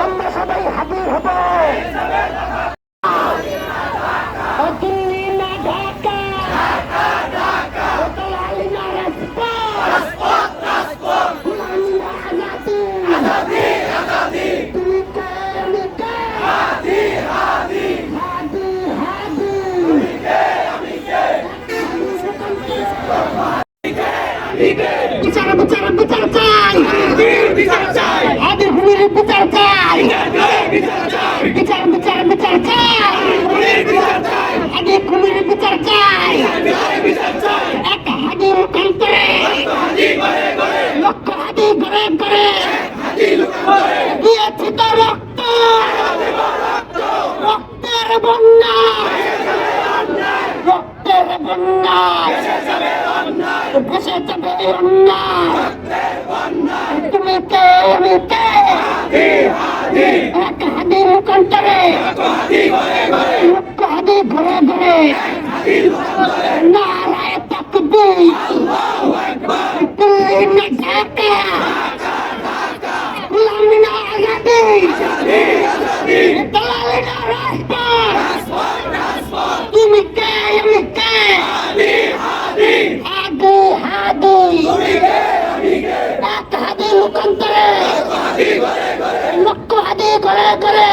আমি কে হাদি হাদি বিচার বিচার বিচার চাই আদি ভূমির বিচার চাই বিচার বিচার বিচার চাই আদি ভূমির বিচার চাই এক হাদি রূপান্তরে লক্ষ হাদি ঘরে ঘরে দিয়েছি তো রক্ত রক্তের বন্যা রক্তের বন্যা অন্যায় তুমি কে আমি কে এক হাদি রূপান্তরে লক্ষ হাদি ঘরে ঘরে নারায় তাকবীর দিল্লি না ঢাকা গুলামি না আজাদি দলালি না রাজপথ তুমি কে আমি কে হাদি হাদি এক হাদি লোকান্তরে ঘরে ঘরে